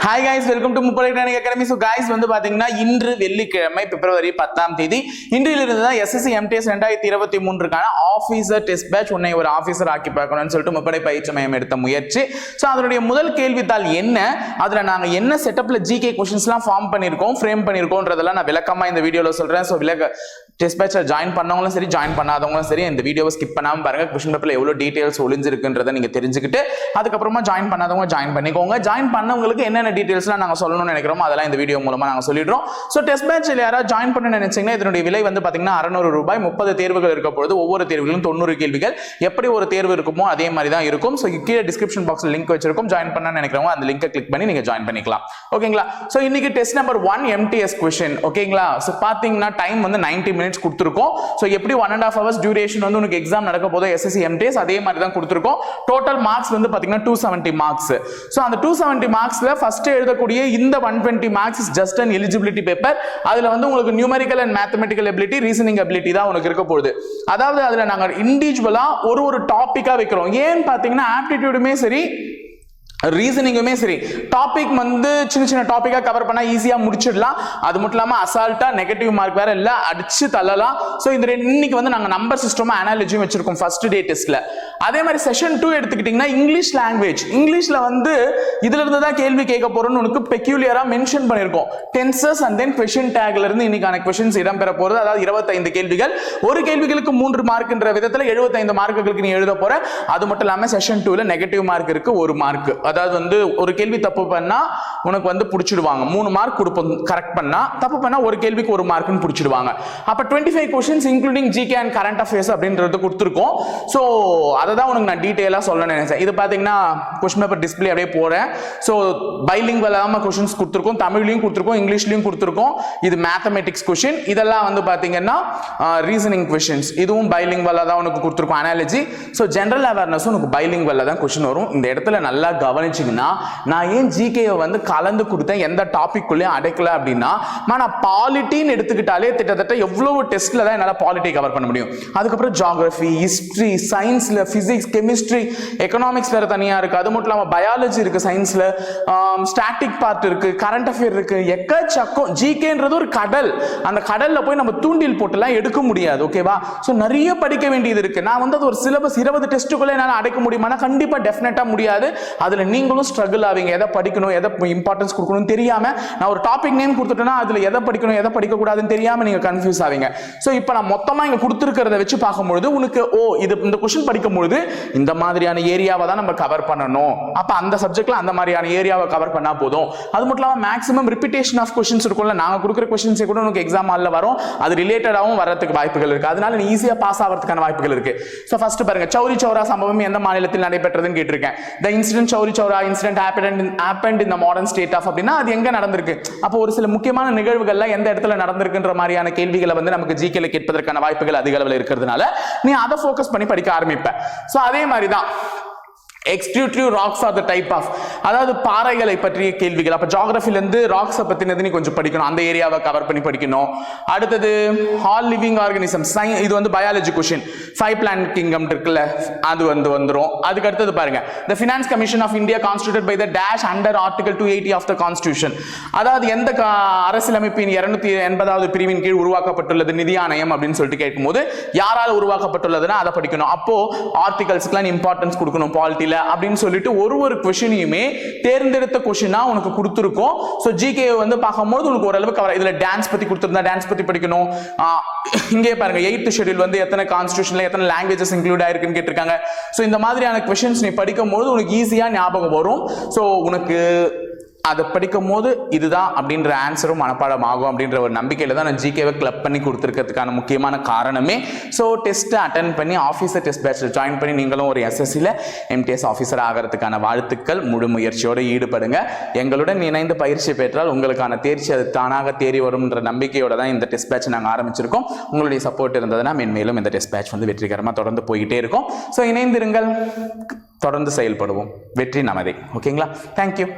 Hi guys welcome to முப்படை training academy so guys வந்து பார்த்தீங்கன்னா இன்று வெள்ளிக்கிழமை பிப்ரவரி பத்தாம் தேதி இன்றிலிருந்து தான் எஸ்எஸ்சி எம்டிஎஸ் ரெண்டாயிரத்தி இருபத்தி மூன்றுக்கான ஆஃபீஸர் டெஸ்ட் பேட்ச் உன்னை ஒரு ஆஃபீஸர் ஆக்கி பார்க்கணும்னு சொல்லிட்டு முப்படை பயிற்சி மையம் எடுத்த முயற்சி. ஸோ அதனுடைய முதல் கேள்வித்தாள் என்ன? அதில் நாங்கள் என்ன செட்டப்பில் ஜிகே கொஷின்ஸ்லாம் ஃபார்ம் பண்ணியிருக்கோம் ஃப்ரேம் பண்ணியிருக்கோன்றதெல்லாம் நான் விளக்கமாக இந்த வீடியோவில் சொல்கிறேன் ஸோ விளக்க டெஸ்ட் பேட்சை ஜாயின் பண்ணவங்களும் சரி ஜாயின் பண்ணாதவங்களும் சரி இந்த வீடியோவை ஸ்கிப் பண்ணாமல் பாருங்க. கொஷின் பேப்பரில் எவ்வளோ டீட்டெயில்ஸ் ஒளிஞ்சிருக்குன்றதை நீங்கள் தெரிஞ்சுக்கிட்டு அதுக்கப்புறமா ஜாயின் பண்ணாதவங்க ஜாயின் பண்ணிக்கோங்க. ஜாயின் பண்ணவங்களுக்கு என்னென்ன டீட்டெயில்ஸ்லாம் நாங்கள் சொல்லணும்னு நினைக்கிறோமோ அதெல்லாம் இந்த வீடியோ மூலமாக நாங்கள் சொல்லிடுறோம். ஸோ டெஸ்ட் பேட்சில் யாராவது ஜாயின் பண்ண நினைச்சிங்கன்னா இதனுடைய விலை வந்து பார்த்தீங்கன்னா அறநூறு ரூபாய். முப்பது தேர்வுகள் இருக்க பொழுது ஒவ்வொரு தேர்வுகளும் தொண்ணூறு கேள்விகள். எப்படி ஒரு தேர்வு இருக்குமோ அதே மாதிரி தான் இருக்கும். ஸோ கீழே டிஸ்கிரிப்ஷன் பாக்ஸில் லிங்க் வச்சிருக்கும். ஜாயின் பண்ண நினைக்கிறவங்க அந்த லிங்கை கிளிக் பண்ணி நீங்கள் ஜாயின் பண்ணிக்கலாம். ஓகேங்களா ஸோ இன்னைக்கு test number one MTS question ஓகேங்களா ஸோ பார்த்தீங்கன்னா டைம் வந்து 90 மினிட்ஸ் கொடுத்துருக்கோம். ஸோ எப்படி one and half hours duration வந்து உனக்கு எக்ஸாம் நடக்க போதோ எஸ்எஸ்சி எம்டிஎஸ் அதே மாதிரி தான் கொடுத்துருக்கோம். டோட்டல் மார்க்ஸ் வந்து பார்த்தீங்கன்னா டூ செவன்ட்டி மார்க்ஸ் ஸோ அந்த டூ செவன்ட்டி மார்க்ஸில் ஃபர்ஸ்ட் எழுதக்கூடிய இந்த one twenty marks is just an eligibility paper அதில் வந்து உங்களுக்கு numerical and mathematical ability reasoning ability தான் உனக்கு இருக்க போகுது. அதாவது அதில் நாங்கள் இண்டிவிஜுவலாக ஒரு ஒரு டாப்பிக்காக வைக்கிறோம். ஏன்னு பார்த்தீங்கன்னா ஆப்டிடியூடுமே சரி ரீசனிங்குமே சரி. டாபிக் வந்து சின்ன சின்ன டாப்பிக்காக கவர் பண்ணால் ஈஸியாக முடிச்சிடலாம். அது மட்டும் இல்லாமல் அசால்ட்டாக நெகட்டிவ் மார்க் வேறு இல்லை அடிச்சு தள்ளலாம். ஸோ இந்த ரெண்டு இன்னைக்கு வந்து நாங்கள் நம்பர் சிஸ்டமும் அனாலஜியும் வச்சுருக்கோம் ஃபர்ஸ்ட் டே டெஸ்ட்டில் அதே மாதிரி செஷன் டூ எடுத்துக்கிட்டிங்கன்னா இங்கிலீஷ் லாங்குவேஜ் இங்கிலீஷில் வந்து இதுல இருந்து தான் கேள்வி கேட்க போறோம்னு உனக்கு பெக்யூலியராக மென்ஷன் பண்ணியிருக்கோம். டென்சஸ் அண்ட் தென் கொஷின் டேக்ல இருந்து இன்னைக்கான கொஷின்ஸ் இடம்பெற போகிறது அதாவது இருபத்தைந்து கேள்விகள். ஒரு கேள்விகளுக்கு மூன்று மார்க்ன்ற விதத்தில் எழுபத்தைந்து மார்க்குகளுக்கு நீ எழுத போற. அது மட்டும் இல்லாமல் செஷன் டூவில் நெகட்டிவ் மார்க் இருக்கு ஒரு மார்க் அதாவது வந்து ஒரு கேள்வி தப்பு பண்ணா உனக்கு வந்து பிடிச்சிடுவாங்க. மூணு மார்க் கொடுப்போம் கரெக்ட் பண்ணா தப்பு பண்ணா ஒரு கேள்விக்கு ஒரு மார்க்னு பிடிச்சிடுவாங்க. அப்போ twenty five questions including GK and current affairs அப்படின்றது கொடுத்துருக்கோம். ஸோ அதை தான் உனக்கு நான் டீட்டெயிலாக சொல்லணும்னு நினைச்சேன். இது பார்த்தீங்கன்னா கொஷின் பேப்பர் டிஸ்பிளே அப்படியே போகிறேன் ஸோ பைலிங் இல்லாமல் கொஷின்ஸ் கொடுத்துருக்கோம். தமிழ்லையும் கொடுத்துருக்கோம். இங்கிலீஷ்லையும் கொடுத்துருக்கோம். இது மேத்தமெட்டிக்ஸ் கொஷின் இதெல்லாம் வந்து பார்த்தீங்கன்னா ரீசனிங் கொஷின்ஸ் இதுவும் பைலிங் தான் உனக்கு கொடுத்துருக்கோம். அனாலஜி ஸோ ஜென்ரல் அவேர்னஸ் உனக்கு பைலிங் தான் கொஷின் வரும். இந்த இடத்துல நல்லா கவனிச்சிங்கன்னா நான் ஏன் ஜிகேவை வந்து கலந்து கொடுத்தேன்? எந்த டாபிக்குள்ளேயும் அடைக்கல அப்படின்னா நான் பாலிட்டின்னு எடுத்துக்கிட்டாலே கிட்டத்தட்ட எவ்வளவு டெஸ்ட்ல தான் என்னால் பாலிட்டி கவர் பண்ண முடியும். அதுக்கப்புறம் ஜாகிரபி ஹிஸ்ட்ரி சயின்ஸ்ல ஃபிசிக்ஸ் கெமிஸ்ட்ரி எக்கனாமிக்ஸ் வேறு தனியாக இருக்குது அது மட்டும் இல்லாமல் பயாலஜி இருக்குது சயின்ஸில் ஸ்டாட்டிக் பார்ட் இருக்குது கரண்ட் அஃபேர் இருக்குது எக்கச்சக்கம் ஜிகேன்றது ஒரு கடல். அந்த கடலில் போய் நம்ம தூண்டில் போட்டுலாம் எடுக்க முடியாது ஓகேவா ஸோ நிறைய படிக்க வேண்டியது இருக்குது நான் வந்து அது ஒரு சிலபஸ் இருபது டெஸ்ட்டுக்குள்ளே என்னால் அடைக்க முடியுமானா கண்டிப்பாக டெஃபினட்டாக முடியாது. அதில் நீங்களும் ஸ்ட்ரகிள் ஆவீங்க. எதை படிக்கணும் எதை இம்பார்ட்டன்ஸ் கொடுக்கணும்னு தெரியாமல் நான் ஒரு டாபிக் நேம் கொடுத்துட்டேன்னா அதில் எதை படிக்கணும் எதை படிக்கக்கூடாதுன்னு தெரியாமல் நீங்கள் கன்ஃபியூஸ் ஆவீங்க. ஸோ இப்போ நான் மொத்தமாக இங்கே கொடுத்துருக்கிறத வச்சு பார்க்கும்பொழுது உனக்கு ஓ இது இந்த கொஷின் படிக்கும் போகும்போது இந்த மாதிரியான ஏரியாவை தான் நம்ம கவர் பண்ணணும். அப்போ அந்த சப்ஜெக்ட்ல அந்த மாதிரியான ஏரியாவை கவர் பண்ணா போதும். அது மட்டும் இல்லாமல் மேக்ஸிமம் ரிப்பிட்டேஷன் ஆஃப் கொஸ்டின்ஸ் இருக்கும்ல. நாங்கள் கொடுக்குற கொஸ்டின்ஸே கூட உனக்கு எக்ஸாம் ஆல்ல வரும். அது ரிலேட்டடாகவும் வரதுக்கு வாய்ப்புகள் இருக்கு. அதனால நீ ஈஸியாக பாஸ் ஆகிறதுக்கான வாய்ப்புகள் இருக்கு. ஸோ ஃபர்ஸ்ட் பாருங்க. சௌரி சௌரா சம்பவம் எந்த மாநிலத்தில் நடைபெற்றதுன்னு கேட்டிருக்கேன். The incident Chauri Chaura incident happen happened இந்த மாடர்ன் ஸ்டேட் ஆஃப் அப்படின்னா அது எங்க நடந்திருக்கு? அப்போ ஒரு சில முக்கியமான நிகழ்வுகள்லாம் எந்த இடத்துல நடந்திருக்குன்ற மாதிரியான கேள்விகளை வந்து நமக்கு ஜிகேல கேட்பதற்கான வாய்ப்புகள் அதிக அளவில் இருக்கிறதுனால நீ அதை ஃபோக்கஸ் பண்ணி படிக்க ஆரம்பிப்ப. ஸோ அதே மாதிரி தான் extrusive rocks are the type of அதாவது பாறைகளை பற்றிய கேள்விகள். அப்போ ஜாகிரபிலேருந்து ராக்ஸை பற்றினது நீ கொஞ்சம் படிக்கணும். அந்த ஏரியாவை கவர் பண்ணி படிக்கணும். அடுத்தது ஹால் லிவிங் ஆர்கனிசம் சை இது வந்து biology question five plant kingdom இருக்குல்ல அது வந்து வந்துடும் அதுக்கு அடுத்தது பாருங்க. The finance commission of India constituted by the dash under article two eighty of the constitution அதாவது எந்த கா- அரசியலமைப்பின் இருநூத்தி எண்பதாவது பிரிவின் கீழ் உருவாக்கப்பட்டுள்ளது நிதி ஆணையம் அப்படின்னு சொல்லிட்டு கேட்கும்போது யாரால் உருவாக்கப்பட்டுள்ளதுன்னா அதை படிக்கணும். அப்போ ஆர்டிகல்ஸ்க்குலாம் இம்பார்ட்டன்ஸ் கொடுக்கணும். பாலிட்டியில் அப்படின்னு சொல்லிட்டு ஒரு ஒரு கொஷினையுமே தேர்ந்தெடுத்த கொஷினா உனக்கு கொடுத்துருக்கோம். ஸோ ஜிகே வந்து பார்க்கும்போது உனக்கு ஓரளவுக்கு கவர் இதில் டான்ஸ் பற்றி கொடுத்துருந்தா டான்ஸ் பற்றி படிக்கணும். இங்கே பாருங்க எயித்து ஷெட்யூல் வந்து எத்தனை கான்ஸ்டியூஷன்ல எத்தனை லாங்குவேஜஸ் இன்க்ளூட் ஆயிருக்குன்னு கேட்டிருக்காங்க. ஸோ இந்த மாதிரியான கொஷின்ஸ் நீ படிக்கும்போது உனக்கு ஈஸியாக ஞாபகம் வரும். ஸோ உனக்கு அதை படிக்கும் போது இதுதான் அப்படின்ற ஆன்சரும் மனப்பாடம் ஆகும் அப்படின்ற ஒரு நம்பிக்கையில் தான் நான் ஜிகேவை கிளப் பண்ணி கொடுத்துருக்கிறதுக்கான முக்கியமான காரணமே. ஸோ டெஸ்ட்டை அட்டன் பண்ணி ஆஃபீஸர் டெஸ்ட் பேட்சில் ஜாயின் பண்ணி நீங்களும் ஒரு எஸ்எஸ்சியில் எம்டிஎஸ் ஆஃபீஸர் ஆகிறதுக்கான வாழ்த்துக்கள். முழு முயற்சியோடு ஈடுபடுங்க. எங்களுடன் இணைந்து பயிற்சி பெற்றால் உங்களுக்கான தேர்ச்சி அது தானாக தேறி வரும்ன்ற நம்பிக்கையோட தான் இந்த டெஸ்ட் பேட்ச் நாங்கள் ஆரம்பிச்சிருக்கோம். உங்களுடைய சப்போர்ட் இருந்ததுன்னா மென்மேலும் இந்த டெஸ்ட் பேட்ச் வந்து வெற்றிகரமாக தொடர்ந்து போய்கிட்டே இருக்கும். ஸோ இணைந்திருங்கள். தொடர்ந்து செயல்படுவோம். வெற்றி நமதே. ஓகேங்களா தேங்க்யூ